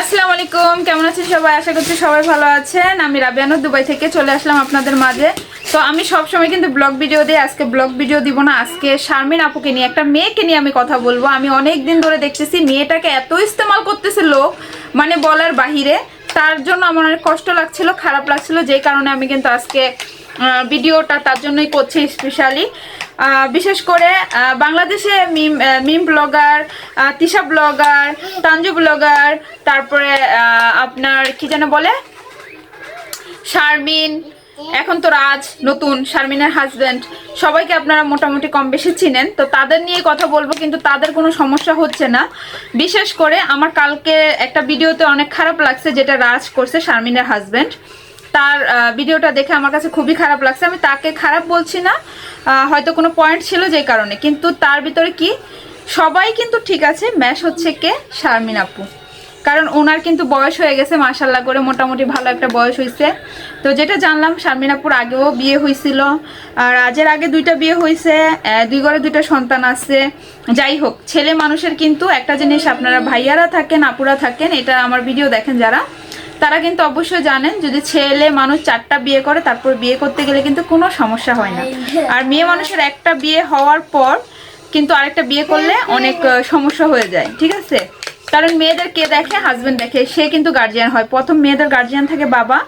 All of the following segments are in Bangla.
আসসালামু আলাইকুম, কেমন আছেন সবাই? আশা করছি সবাই ভালো আছেন। আমি রাবিয়ানুর দুবাই থেকে চলে আসলাম আপনাদের মাঝে। তো আমি সব সময় কিন্তু ব্লগ ভিডিও দিই, আজকে ব্লগ ভিডিও দিব না। আজকে শারমিন আপুকে নিয়ে, একটা মেয়েকে নিয়ে আমি কথা বলব। আমি অনেক দিন ধরে দেখতেছি, মেয়েটাকে এত ইস্তেমাল করতেছে লোক মানে বলার বাহিরে। তার জন্য আমার অনেক কষ্ট লাগছিল, খারাপ লাগছিল যেই কারণে আমি কিন্তু আজকে ভিডিওটা তার জন্যই করছি স্পেশালি বিশেষ করে বাংলাদেশে meme meme blogger Tisha blogger Tanju blogger, তারপরে আপনার কি যেন বলে? শারমিন, এখন তো রাজ, নতুন, শারমিনের হাজবেন্ড সবাইকে আপনারা মোটামুটি কম বেশি চিনেন। তো তাদের নিয়ে কথা বলব, কিন্তু তাদের কোনো সমস্যা হচ্ছে না। বিশেষ করে, আমার কালকে একটা ভিডিওতে অনেক খারাপ লাগছে, যেটা রাজ করছে শারমিনের হাজবেন্ড তার ভিডিওটা দেখে আমার কাছে খুবই খারাপ লাগছে। আমি তাকে খারাপ বলছি না হয়তো কোনো পয়েন্ট ছিল যেই কারণে। কিন্তু তার ভিতরে কি? সবাই কিন্তু ঠিক আছে ম্যাশ হচ্ছে কে? শারমিন আপু। কারণ ওনার কিন্তু বয়স হয়ে গেছে মাশাল্লাহ করে মোটামুটি ভালো একটা বয়স হয়েছে তো যেটা জানলাম শারমিনাপুর আগেও বিয়ে হয়েছিল আর আজের আগে দুইটা বিয়ে হয়েছে দুই ঘরে দুইটা সন্তান আছে। যাই হোক, ছেলে মানুষের কিন্তু একটা জিনিস আপনারা ভাইয়ারা থাকেন, আপুরা থাকেন, এটা আমার ভিডিও দেখেন যারা। তারা কিন্তু অবশ্যই জানেন যদি ছেলে মানুষ চারটা বিয়ে করে তারপর বিয়ে করতে গেলে কিন্তু কোনো সমস্যা হয় না। আর মেয়ে মানুষের একটা বিয়ে হওয়ার পর কিন্তু আরেকটা বিয়ে করলে অনেক সমস্যা হয়ে যায় ঠিক আছে? কারণ মেয়েদের কে দেখে? হাজবেন্ড দেখে। সে কিন্তু গার্জিয়ান হয়। প্রথম মেয়েদের গার্জিয়ান থাকে বাবা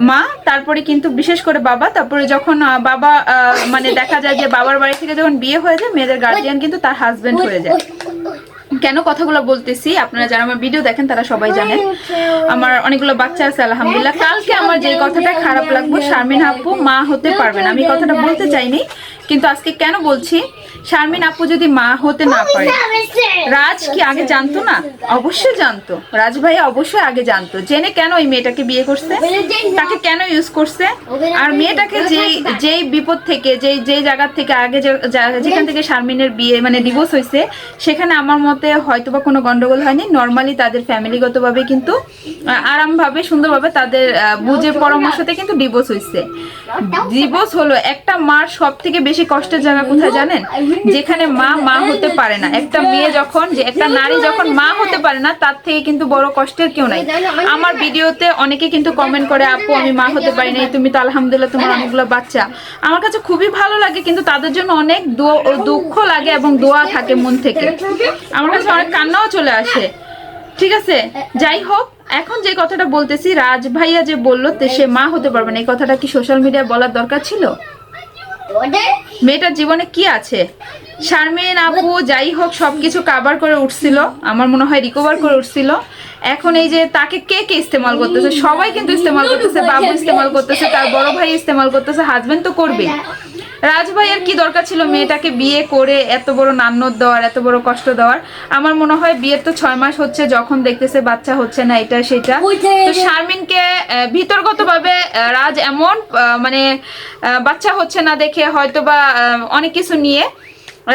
মা তারপরে কিন্তু বিশেষ করে বাবা তারপরে যখন বাবা আহ, মানে দেখা যায় যে বাবার বাড়ি থেকে যখন বিয়ে হয়ে যায় মেয়েদের গার্জিয়ান কিন্তু তার হাজবেন্ড হয়ে যায়। কেন কথাগুলো বলতেছি? আপনারা যারা আমার ভিডিও দেখেন তারা সবাই জানেন। আমার অনেকগুলো বাচ্চা আছে আলহামদুলিল্লাহ। কালকে আমার যে কথাটা খারাপ লাগবো শারমিন আপু মা হতে পারবেন আমি কথাটা বলতে চাইনি। কিন্তু আজকে কেন বলছি? শারমিন আপু যদি মা হতে না পারে রাজ কি আগে জানতো না? অবশ্যই জানতো। রাজ ভাই অবশ্যই আগে জানতো। জেনে কেন ওই মেয়েটাকে বিয়ে করছে? তাকে কেন ইউজ করছে? আর মেয়েটাকে যেই যেই বিপদ থেকে যেই যেই জায়গা থেকে আগে যেখান থেকে শারমিনের বিয়ে মানে ডিভোর্স হয়েছে সেখানে আমার মতে হয়তো বা কোনো গন্ডগোল হয়নি। নর্মালি তাদের ফ্যামিলিগতভাবে কিন্তু আরামভাবে সুন্দরভাবে তাদের বুঝে পরামর্শতে কিন্তু ডিভোর্স হয়েছে। ডিভোর্স হলো একটা মার সব থেকে বেশি কষ্টের জায়গা কোথায় জানেন? যেখানে মা মা হতে পারে না। একটা মেয়ে যখন, যে একটা নারী যখন মা হতে পারে না, তার থেকে কিন্তু বড় কষ্টের কেউ নাই। আমার ভিডিওতে অনেকে কিন্তু কমেন্ট করে, আপু, আমি মা হতে পারি নাই, তুমি তো আলহামদুলিল্লাহ তোমার অনেকগুলো বাচ্চা। আমার কাছে খুবই ভালো লাগে, কিন্তু তাদের জন্য অনেক দুঃখ লাগে এবং দোয়া থাকে মন থেকে। আমার কাছে অনেক কান্নাও চলে আসে। ঠিক আছে? যাই হোক, এখন যে কথাটা বলতেছি, রাজ ভাইয়া যে বলল সে মা হতে পারবে না। এই কথাটা কি সোশ্যাল মিডিয়ায় বলার দরকার ছিল? মেয়েটার জীবনে কি আছে? শারমিন আপু যাই হোক সবকিছু কাবার করে উঠছিল। আমার মনে হয় রিকভার করে উঠছিল। এখন এই যে তাকে কে কে ইস্তেমাল করতেছে? সবাই কিন্তু ইস্তেমাল করতেছে বাবু ইস্তেমাল করতেছে তার বড় ভাই ইস্তেমাল করতেছে হাজবেন্ড তো করবে রাজ ভাইয়ের কি দরকার ছিল মেয়েটাকে বিয়ে করে এত বড় নান্নর দেওয়ার এত বড় কষ্ট দেওয়ার? আমার মনে হয় বিয়ের তো ছয় মাস হচ্ছে যখন দেখতেছে বাচ্চা হচ্ছে না এটা সেটা। তো শারমিনকে ভিতরগত ভাবে রাজ এমন মানে বাচ্চা হচ্ছে না দেখে হয়তো বা অনেক কিছু নিয়ে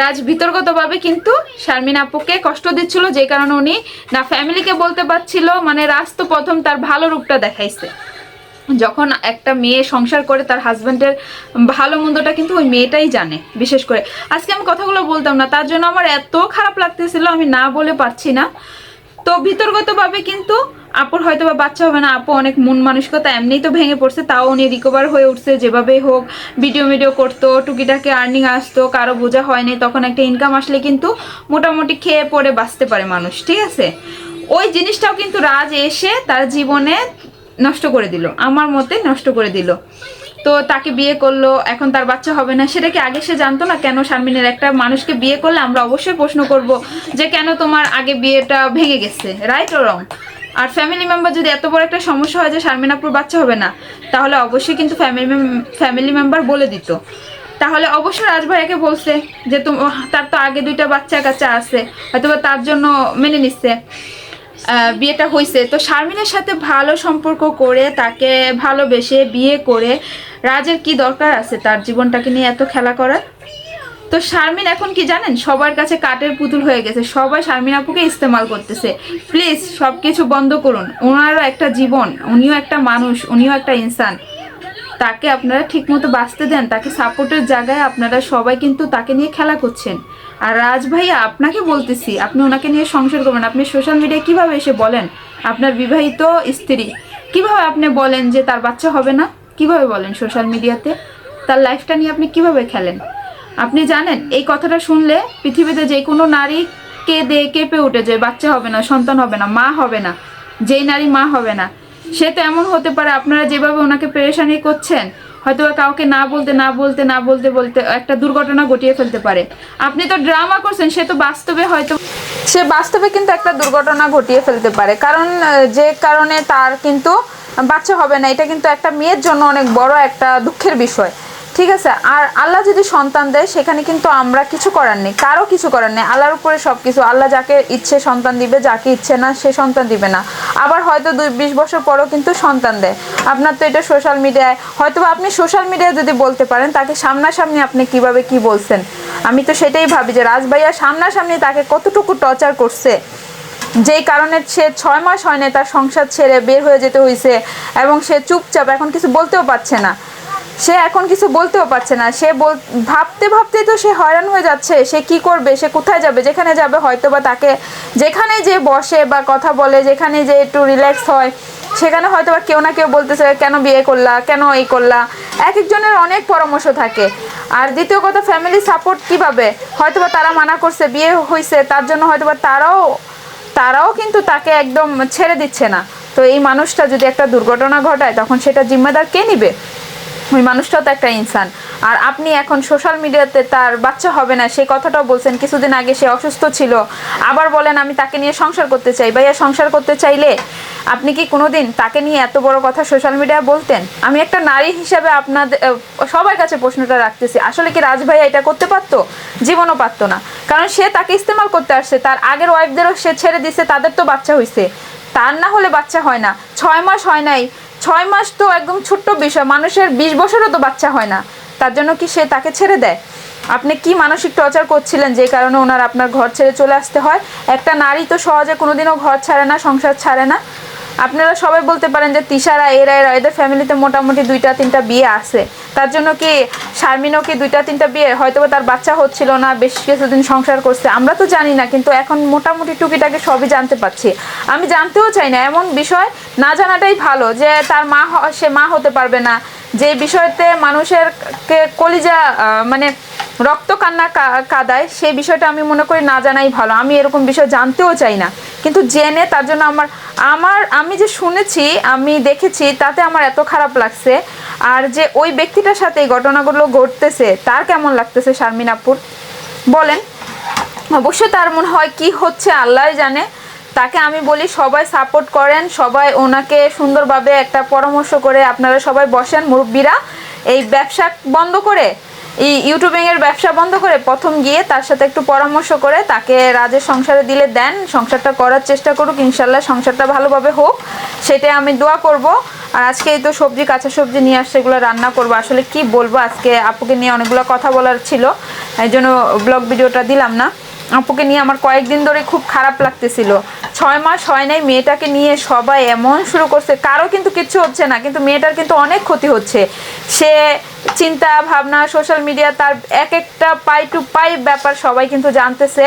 রাজ ভিতরগতভাবে কিন্তু শারমিন আপুকে কষ্ট দিচ্ছিল যে কারণে উনি না ফ্যামিলিকে বলতে পারছিল মানে রাজ তো প্রথম তার ভালো রূপটা দেখাইছে। যখন একটা মেয়ে সংসার করে তার হাজব্যান্ডের ভালো মন্দটা কিন্তু ওই মেয়েটাই জানে, বিশেষ করে। আজকে আমি কথাগুলো বলতাম না, তার জন্য আমার এত খারাপ লাগতেছিল, আমি না বলে পারছি না। তো ভিতরগতভাবে কিন্তু আপুর হয়তো বা বাচ্চা হবে না, আপু অনেক মন মানসিকতা এমনিই তো ভেঙে পড়ছে, তাও উনি রিকভার হয়ে উঠছে, যেভাবেই হোক ভিডিও ভিডিও করতো, টুকিটাকে আর্নিং আসতো, কারও বোঝা হয়নি তখন একটা ইনকাম আসলে কিন্তু মোটামুটি খেয়ে পড়ে বাঁচতে পারে মানুষ, ঠিক আছে? ওই জিনিসটাও কিন্তু রাজ এসে তার জীবনে নষ্ট করে দিল, আমার মতে নষ্ট করে দিল। তো তাকে বিয়ে করল, এখন তার বাচ্চা হবে না, সেটা কি আগে সে জানতো না কেন শারমিনের একটা মানুষকে বিয়ে করলে আমরা অবশ্যই প্রশ্ন করব যে কেন তোমার আগে বিয়েটা ভেঙে গেছে রাইট ও রং আর ফ্যামিলি মেম্বার যদি এত বড় একটা সমস্যা হয় যে শারমিনাপুর বাচ্চা হবে না, তাহলে অবশ্যই কিন্তু ফ্যামিলি ফ্যামিলি মেম্বার বলে দিত। তাহলে অবশ্যই রাজ ভাইয়াকে বলছে যে তার তো আগে দুইটা বাচ্চা কাচ্চা আছে হয়তো তার জন্য মেনে নিচ্ছে। বিয়েটা হয়েছে তো শারমিনের সাথে ভালো সম্পর্ক করে, তাকে ভালোবেসে বিয়ে করে, রাজের কি দরকার আছে তার জীবনটাকে নিয়ে এত খেলা করার? তো শারমিন এখন কি জানেন? সবার কাছে কাঠের পুতুল হয়ে গেছে। সবাই শারমিন আপুকে ইস্তেমাল করতেছে। প্লিজ সব কিছু বন্ধ করুন। ওনারও একটা জীবন, উনিও একটা মানুষ, উনিও একটা ইনসান। তাকে আপনারা ঠিকমতো বাঁচতে দেন, তাকে সাপোর্টের জায়গায় আপনারা সবাই কিন্তু তাকে নিয়ে খেলা করছেন। আর রাজ ভাইয়া, আপনাকে বলতেছি, আপনি ওনাকে নিয়ে সংসার করবেন। আপনি সোশ্যাল মিডিয়ায় কীভাবে এসে বলেন? আপনার বিবাহিত স্ত্রী, কীভাবে আপনি বলেন যে তার বাচ্চা হবে না? কীভাবে বলেন সোশ্যাল মিডিয়াতে তার লাইফটা নিয়ে আপনি কীভাবে খেলেন? আপনি জানেন, এই কথাটা শুনলে পৃথিবীতে যে কোনো নারী কেঁদে কেঁপে উঠে যে বাচ্চা হবে না, সন্তান হবে না, মা হবে না, যেই নারী মা হবে না সে তো এমন হতে পারে, আপনারা যেভাবে ওনাকে পেরেশানি করছেন হয়তো কাউকে না বলতে না বলতে না বলতে বলতে একটা দুর্ঘটনা ঘটিয়ে ফেলতে পারে। আপনি তো ড্রামা করছেন, সে তো বাস্তবে হয়তো সে বাস্তবে কিন্তু একটা দুর্ঘটনা ঘটিয়ে ফেলতে পারে। কারণ যে কারণে তার কিন্তু বাচ্চা হবে না, এটা কিন্তু একটা মেয়ের জন্য অনেক বড় একটা দুঃখের বিষয়। ঠিক আছে? আর আল্লাহ যদি সন্তান দেয়, সেখানে কিন্তু আমরা কিছু করার নেই। কারও কিছু করার নেই। আল্লাহর উপরে সব কিছু আল্লাহ যাকে ইচ্ছে সন্তান দিবে, যাকে ইচ্ছে না, সে সন্তান দিবে না। আবার হয়তো দুই বিশ বছর পরও কিন্তু সন্তান দেয়। আপনার তো এটা সোশ্যাল মিডিয়ায় হয়তো আপনি সোশ্যাল মিডিয়ায় যদি বলতে পারেন, তাকে সামনাসামনি আপনি কীভাবে কি বলছেন? আমি তো সেটাই ভাবি যে রাজভাইয়া সামনাসামনি তাকে কতটুকু টর্চার করছে? যেই কারণে সে ছয় মাস হয় না তার সংসার ছেড়ে বের হয়ে যেতে হয়েছে এবং সে চুপচাপ, এখন কিছু বলতেও পারছে না। সে এখন কিছু বলতেও পারছে না। সে বল ভাবতে ভাবতে তো সে হয়রান হয়ে যাচ্ছে। সে কি করবে? সে কোথায় যাবে? যেখানে যাবে হয়তো বা তাকে যেখানে যে বসে বা কথা বলে, যেখানে যে একটু রিল্যাক্স হয়, সেখানে হয়তো বা কেউ না কেউ বলতেছে, কেন বিয়ে করলা? কেন এই করলা? এক একজনের অনেক পরামর্শ থাকে। আর দ্বিতীয় কথা ফ্যামিলি সাপোর্ট কীভাবে? হয়তো বা তারা মানা করছে, বিয়ে হয়েছে তার জন্য হয়তো বা তারাও তারাও কিন্তু তাকে একদম ছেড়ে দিচ্ছে না। তো এই মানুষটা যদি একটা দুর্ঘটনা ঘটায়, তখন সেটা জিম্মেদার কে নিবে? ওই মানুষটাও তো একটা ইনসান। আর আপনি এখন সোশ্যাল মিডিয়াতে তার বাচ্চা হবে না সেই কথাটাও বলছেন, কিছুদিন আগে সে অসুস্থ ছিল। আবার বলেন, আমি তাকে নিয়ে সংসার করতে চাই। ভাইয়া, সংসার করতে চাইলে আপনি কি কোনোদিন তাকে নিয়ে এত বড় কথা সোশ্যাল মিডিয়ায় বলতেন? আমি একটা নারী হিসাবে আপনাদের সবার কাছে প্রশ্নটা রাখতেছি। আসলে কি রাজ ভাইয়া এটা করতে পারতো? জীবনও পারতো না। কারণ সে তাকে ইস্তেমাল করতে আসছে, তার আগের ওয়াইফদেরও সে ছেড়ে দিছে, তাদের তো বাচ্চা হয়েছে তার না হলে বাচ্চা হয় না। ছয় মাস হয় নাই। ছয় মাস তো একদম ছোট্ট বিষয়। মানুষের বিশ বছরও তো বাচ্চা হয় না। তার জন্য কি সে তাকে ছেড়ে দেয়? আপনি কি মানসিক টর্চার করছিলেন যে কারণে ওনার আপনার ঘর ছেড়ে চলে আসতে হয়? একটা নারী তো সহজে কোনোদিনও ঘর ছাড়ে না, সংসার ছাড়ে না। আপনারা সবাই বলতে পারেন যে তিশারা, এরা এরা, এদের ফ্যামিলিতে মোটামুটি দুইটা, তিনটা বিয়ে আছে। তার জন্য কি শারমিনও কি দুইটা, তিনটা বিয়ে? হয়তো তার বাচ্চা হচ্ছিল না, বেশ কিছুদিন সংসার করছে। আমরা তো জানি না, কিন্তু এখন মোটামুটি টুকিটাকে সবই জানতে পারছি। আমি জানতেও চাই না, এমন বিষয় না জানাটাই ভালো যে তার মা সে মা হতে পারবে না। যে বিষয়তে মানুষের কলিজা মানে রক্ত কান্না কাদায় সেই বিষয়টা আমি মনে করি না জানাই ভালো। আমি এরকম বিষয় জানতেও চাই না। কিন্তু জেনে তার জন্য আমার আমার, আমি যে শুনেছি, আমি দেখেছি, তাতে আমার এত খারাপ লাগছে। আর যে ওই ব্যক্তিটার সাথে এই ঘটনাগুলো ঘটতেছে, তার কেমন লাগতেছে শারমিন আপুর বলেন। অবশ্যই তার মনে হয় কি হচ্ছে আল্লাহ জানে। তাকে আমি বলি, সবাই সাপোর্ট করেন, সবাই ওনাকে সুন্দরভাবে একটা পরামর্শ করে আপনারা সবাই বসেন মুরব্বীরা। এই ব্যবসা বন্ধ করে ইউটিউবিং এর ব্যবসা বন্ধ করে প্রথম গিয়ে তার সাথে একটু পরামর্শ করে তাকে রাজের সংসারে দিলে দেন, সংসারটা করার চেষ্টা করুক ইনশাল্লাহ সংসারটা ভালোভাবে হোক, সেটাই আমি দোয়া করব। আর আজকে এই তো সবজি, কাঁচা সবজি নিয়ে আসছে, এগুলো রান্না করব। আসলে কি বলব, আজকে আপুকে নিয়ে অনেকগুলো কথা বলার ছিল, এই জন্য ব্লগ ভিডিওটা দিলাম না। আপুকে নিয়ে আমার কয়েকদিন ধরে খুব খারাপ লাগতেছিল। ছয় মাস হয় নাই মেয়েটাকে নিয়ে সবাই এমন শুরু করছে, কারও কিন্তু কিচ্ছু হচ্ছে না, কিন্তু মেয়েটার কিন্তু অনেক ক্ষতি হচ্ছে। সে চিন্তা, ভাবনা সোশ্যাল মিডিয়া তার এক একটা পাই টু পাই ব্যাপার সবাই কিন্তু জানতেছে।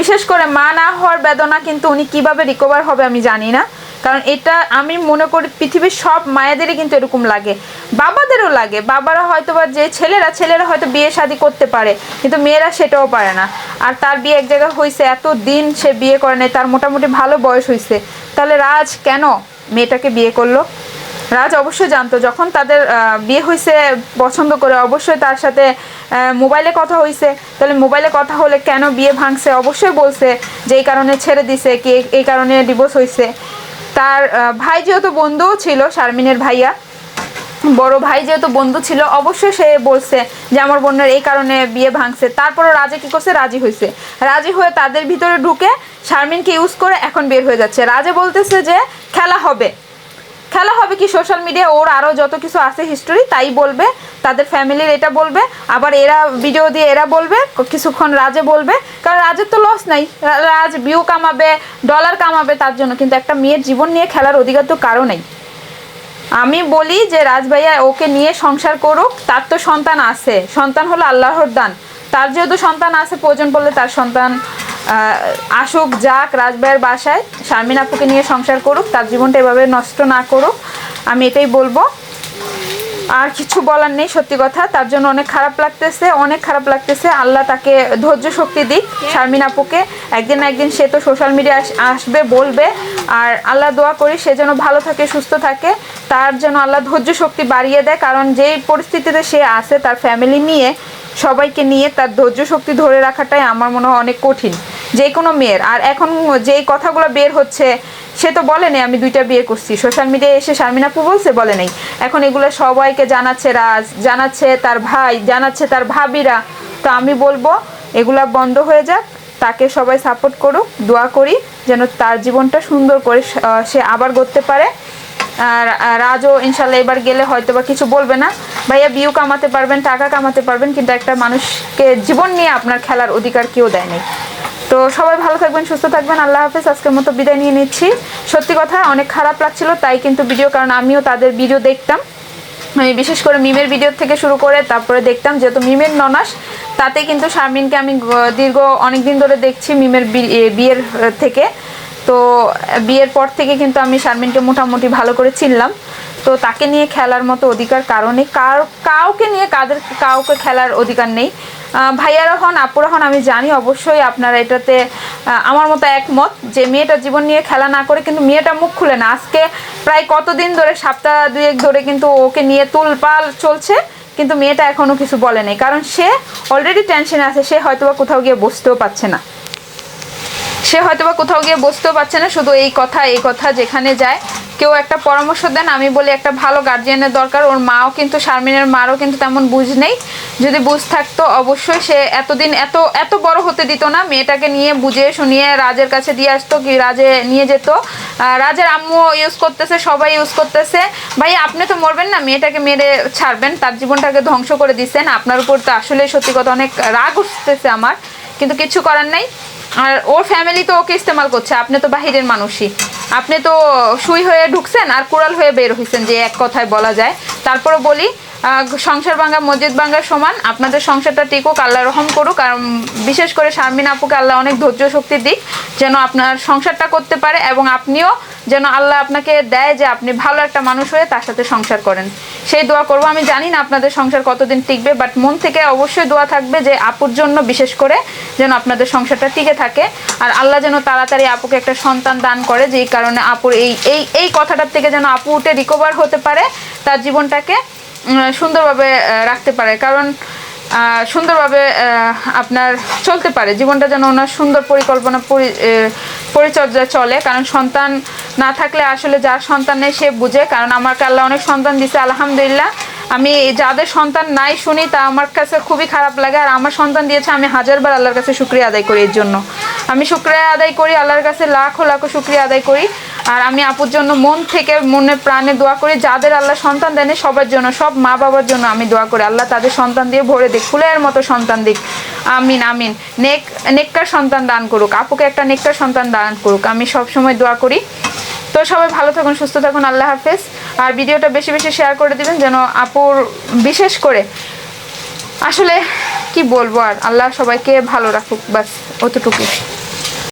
বিশেষ করে মা না হওয়ার বেদনা কিন্তু উনি কীভাবে রিকভার হবে আমি জানি না। কারণ এটা আমি মনে করি পৃথিবীর সব মায়েদেরই কিন্তু এরকম লাগে। বাবাদেরও লাগে। বাবারা হয়তো বা যে ছেলেরা ছেলেরা হয়তো বিয়ে শাদি করতে পারে, কিন্তু মেয়েরা সেটাও পারে না। আর তার বিয়ে এক জায়গায় হয়েছে এত দিন সে বিয়ে করে নাই, তার মোটামুটি ভালো বয়স হয়েছে তাহলে রাজ কেন মেয়েটাকে বিয়ে করল? রাজ অবশ্যই জানতো। যখন তাদের বিয়ে হয়েছে পছন্দ করে, অবশ্যই তার সাথে মোবাইলে কথা হয়েছে তাহলে মোবাইলে কথা হলে কেন বিয়ে ভাঙছে? অবশ্যই বলছে যে, এই কারণে ছেড়ে দিছে, কি এই- কারণে ডিভোর্স হয়েছে তার ভাই যেহেতু বন্ধুও ছিল, শারমিনের ভাইয়া, বড় ভাই যেহেতু বন্ধু ছিল, অবশ্যই সে বলছে যে আমার বোনের এই কারণে বিয়ে ভাঙছে। তারপরও রাজা কী করছে? রাজি হয়েছে। রাজি হয়ে তাদের ভিতরে ঢুকে শারমিনকে ইউজ করে এখন বের হয়ে যাচ্ছে। রাজা বলতেছে যে, খেলা হবে। খেলা হবে কি সোশ্যাল মিডিয়া ওর আরও যত কিছু আছে হিস্টোরি তাই বলবে, তাদের ফ্যামিলির এটা বলবে, আবার এরা ভিডিও দিয়ে এরা বলবে, কিছুক্ষণ রাজে বলবে, কারণ রাজের তো লস নাই রাজ ভিউ কামাবে ডলার কামাবে তার জন্য, কিন্তু একটা মেয়ের জীবন নিয়ে খেলার অধিকার তো কারও নেই। আমি বলি যে রাজ ভাইয়া ওকে নিয়ে সংসার করুক, তার তো সন্তান আছে, সন্তান হলো আল্লাহর দান, তার যেহেতু সন্তান আছে, প্রয়োজন পড়লে তার সন্তান আসুক, যাক রাজবাইয়ের বাসায় শারমিন আপুকে নিয়ে সংসার করুক, তার জীবনটা এভাবে নষ্ট না করুক, আমি এটাই বলব। আর কিছু বলার নেই, সত্যি কথা, তার জন্য অনেক খারাপ লাগতেছে, অনেক খারাপ লাগতেছে। আল্লাহ তাকে ধৈর্য শক্তি দিক, শারমিন আপুকে। একদিন না একদিন সে তো সোশ্যাল মিডিয়া আসবে, বলবে। আর আল্লাহ দোয়া করি সে যেন ভালো থাকে, সুস্থ থাকে। তার যেন আল্লাহ ধৈর্য শক্তি বাড়িয়ে দেয়, কারণ যেই পরিস্থিতিতে সে আছে, তার ফ্যামিলি নিয়ে সবাইকে নিয়ে তার ধৈর্য শক্তি ধরে রাখাটাই আমার মনে হয় অনেক কঠিন। যে কোনো মেয়ের। আর এখন যেই কথাগুলো বের হচ্ছে, সে তো বলে বলেনি আমি দুইটা বিয়ে করছি। সোশ্যাল মিডিয়ায় এসে শারমিন আপু বলছে, বলে নেই। এখন এগুলো সবাইকে জানাচ্ছে রাজ, জানাচ্ছে তার ভাই, জানাচ্ছে তার ভাবিরা। তো আমি বলব, এগুলা বন্ধ হয়ে যাক, তাকে সবাই সাপোর্ট করুক, দোয়া করি, যেন তার জীবনটা সুন্দর করে সে আবার গড়তে পারে। আর রাজও ইনশাল্লাহ এবার গেলে হয়তো বা কিছু বলবে না। ভাইয়া বিউ কামাতে পারবেন, টাকা কামাতে পারবেন, কিন্তু একটা মানুষকে জীবন নিয়ে আপনার খেলার অধিকার কেউ দেয় নাই। তো সবাই ভালো থাকবেন, সুস্থ থাকবেন, আল্লাহ হাফেজ, আজকের মতো বিদায় নিয়ে নিচ্ছি। সত্যি কথা, অনেক খারাপ লাগছিল, তাই কিন্তু ভিডিও কারণ আমিও তাদের ভিডিও দেখতাম। আমি বিশেষ করে মিমের ভিডিও থেকে শুরু করে তারপরে দেখতাম, যেহেতু মিমের ননাস, তাতে কিন্তু শারমিনকে আমি দীর্ঘ অনেক দিন ধরে দেখছি মিমের বিয়ের থেকে। তো বিয়ের পর থেকে কিন্তু আমি শারমিনকে মোটামুটি ভালো করে চিনলাম। তো তাকে নিয়ে খেলার মতো অধিকার কারণে কার কাউকে নিয়ে কাদের কাউকে খেলার অধিকার নেই। ভাইয়ারা হন, আপুরা হন, আমি জানি অবশ্যই আপনারা এটাতে আমার মতো একমত যে মেয়েটা জীবন নিয়ে খেলা না করে কিন্তু মেয়েটা মুখ খুলে না। আজকে প্রায় কতদিন ধরে, সপ্তাহ দুয়েক ধরে কিন্তু ওকে নিয়ে তুলপাল চলছে, কিন্তু মেয়েটা এখনও কিছু বলে নেই। কারণ সে অলরেডি টেনশনে আছে, সে হয়তোবা কোথাও গিয়ে বসতেও পারছে না। সে হয়তোবা কোথাও গিয়ে বসতেও পারছে না, শুধু এই কথা এই কথা যেখানে যায়। কেউ একটা পরামর্শ দেন, আমি বলি একটা ভালো গার্জিয়ানের দরকার। ওর মাও কিন্তু, শারমিনের মারও কিন্তু তেমন বুঝ নেই। যদি বুঝ থাকতো, অবশ্যই সে এতদিন এত এত বড় হতে দিত না। মেয়েটাকে নিয়ে বুঝে শুনিয়ে রাজের কাছে দিয়ে আসতো, কি রাজে নিয়ে যেত। রাজের আম্মু ইউজ করতেছে, সবাই ইউজ করতেছে। ভাই, আপনি তো মরবেন না, মেয়েটাকে মেরে ছাড়বেন। তার জীবনটাকে ধ্বংস করে দিচ্ছেন। আপনার উপর তো আসলে সত্যি কথা অনেক রাগ উঠতেছে আমার। কিন্তু কিছু করার নাই। আর ওর ফ্যামিলি তো ওকে ইস্তেমাল করছে। আপনি তো বাহিরের মানুষই। আপনি তো সুই হয়ে ঢুকছেন আর কুড়াল হয়ে বের হয়েছেন যে এক কথায় বলা যায়। তারপরে বলি সংসার ভাঙ্গা মসজিদ ভাঙ্গার সমান আপনাদের সংসারটা টিকুক আল্লাহ রহম করুক আর বিশেষ করে শারমিন আপুকে আল্লাহ অনেক ধৈর্য শক্তি দিক, যেন আপনার সংসারটা করতে পারে এবং আপনিও যেন আল্লাহ আপনাকে দেয় যে আপনি ভালো একটা মানুষ হয়ে তার সাথে সংসার করেন। সেই দোয়া করব। আমি জানি না আপনাদের সংসার কতদিন টিকবে বাট মন থেকে অবশ্যই দোয়া থাকবে যে আপুর জন্য বিশেষ করে যেন আপনাদের সংসারটা টিকে থাকে। আর আল্লাহ যেন তাড়াতাড়ি আপুকে একটা সন্তান দান করে, যেই কারণে আপুর এই এই এই কথাটার থেকে যেন আপু উঠে রিকভার হতে পারে, তার জীবনটাকে সুন্দরভাবে রাখতে পারে। কারণ সুন্দরভাবে আপনার চলতে পারে। জীবনটা যেন ওনার সুন্দর পরিকল্পনা পরি- পরিচর্যা চলে। কারণ সন্তান না থাকলে আসলে যার সন্তান নেই সে বুঝে। কারণ আমাকে আল্লাহ অনেক সন্তান দিছে, আলহামদুলিল্লাহ। আমি যাদের সন্তান নাই শুনি, তা আমার কাছে খুবই খারাপ লাগে। আর আমার সন্তান দিয়েছে, আমি হাজারবার আল্লাহর কাছে শুক্রিয়া আদায় করি এর জন্য। আমি শুক্রিয়া আদায় করি, আল্লাহর কাছে লাখো লাখো শুক্রিয়া আদায় করি। আর আমি আপুর জন্য মন থেকে মনে প্রাণে দোয়া করি, যাদের আল্লাহ সন্তান দেন সবার জন্য, সব মা বাবার জন্য আমি দোয়া করি। আল্লাহ তাদের সন্তান দিয়ে ভরে দিক, ফুলের মতো সন্তান দিক। আমিন আমিন। নেক, নেককার সন্তান দান করুক। আপুকে একটা নেককার সন্তান দান করুক। আমি সব সময় দোয়া করি। তো সবাই ভালো থাকুন, সুস্থ থাকুন, আল্লাহ হাফেজ। আর ভিডিওটা বেশি বেশি শেয়ার করে দিবেন যেন আপুর, বিশেষ করে আসলে কি বলব আর, আল্লাহ সবাইকে ভালো রাখুক বাস অতটুকু